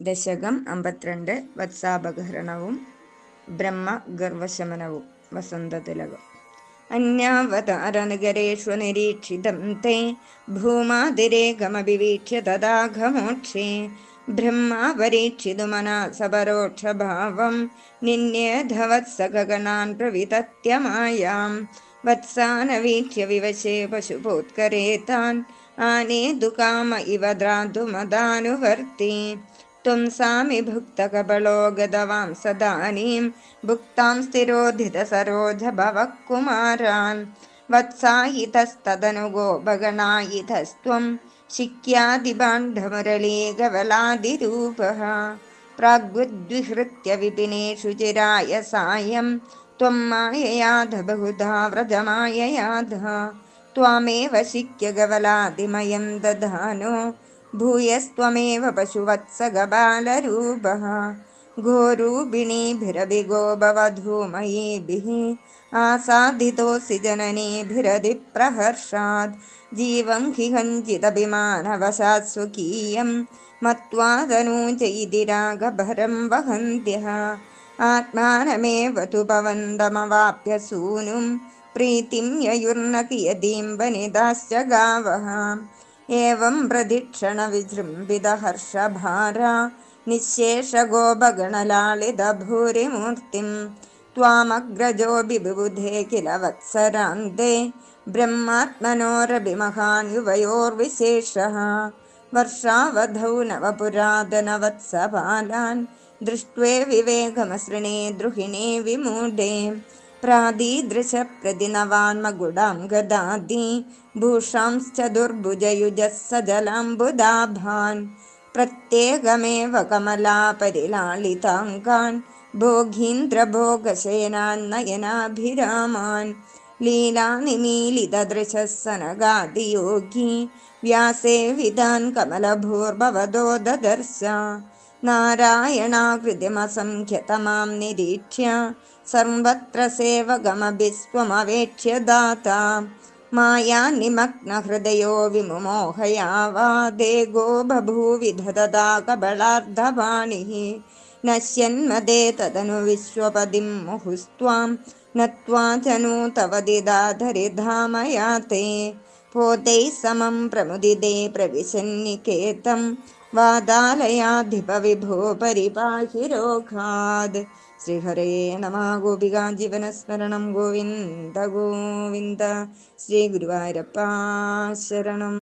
ദശകം അമ്പത്തിരണ്ട് വത്സാപഹരണവും ബ്രഹ്മഗർവശമനവും വസന്തതിലകം അന്യാവതാരനഗരേഷു നിരീക്ഷിതം തേ ഭൂമാതിരേകമഭിവീക്ഷ്യ തദാഘമോക്ഷേ ബ്രഹ്മാപരീക്ഷിതുമനാ സപരോക്ഷഭാവം നിന്യേധവത്സഗഗണാൻ പ്രവിതത്യമായാം വത്സാനവീക്ഷ്യ വിവശേ പശുപോത്കരേ താൻ ആനേതു കാമ ഇവ ദ്രാതുമതാനുവർത്തി त्वं सामि भुक्तकबलो गतवां सदानीं भुक्तां स्थिरोधितसरोज भवः कुमारान् वत्सायितस्तदनुगो भगणायितस्त्वं शिक्यादिबाण्डमुरलीगवलादिरूपः प्राग्वद्विहृत्य विपिनेषु चिराय सायं त्वं माययाध बहुधा व्रजमाययाध। त्वामेव शिक्यगवलादिमयं दधानो भूयस्त्वमेव पशुवत्सगबालरूपः। गोरूपिणीभिरभिगो भवधूमयीभिः आसादितोऽसि जननीभिरधिप्रहर्षात् जीवं हि कञ्चिदभिमानवशात् स्वकीयं। मत्वा तनूच इति रागभरं वहन्त्यः। आत्मानमेव तु पवन्दमवाप्य सूनुं। प्रीतिं ययुर्न कियतीं वनिताश्च गावः एवं प्रदिक्षणविजृम्बितहर्षभारा निःशेषगोपगणलालितभूरिमूर्तिं त्वामग्रजोऽपि विबुधे किल वत्सरान्ते ब्रह्मात्मनोरभिमहान् युवयोर्विशेषः वर्षावधौ नवपुरातनवत्सपालान् दृष्ट्वे विवेकमसृणे द्रुहिणे विमूढे प्रादीदृशप्रतिनवान्मगुडां गदादि भूषांश्च दुर्भुजयुजः सजलाम्बुदाभान् प्रत्येकमेव कमलापरिलालिताङ्गान् भोगीन्द्रभोगशयनान्नयनाभिरामान् लीलानिमीलितदृशः सनगादियोगी व्यासे विदान् कमलभूर्भवदो ददर्श नारायणाकृतिमसङ्ख्यतमां निरीक्ष्य सर्वत्र सेवगमभिस्त्वमवेक्ष्य दाता मायानिमग्नहृदयो विमुमोहयावादेगो बभूविधददा कबलार्धवाणिः नश्यन्मदे तदनु विश्वपदिं मुहुस्त्वां नत्वा चनु तव दिदाधरिधामयाते पोतैः समं प्रमुदिदे प्रविशन्निकेतं വാതാലയാധിപവിഭോ പരിപാഹി രോഗാത് ശ്രീഹരേ നമ ഗോപികാ ജീവനസ്മരണം ഗോവിന്ദ ഗോവിന്ദ. ശ്രീ ഗുരുവായൂരപ്പ ശരണം.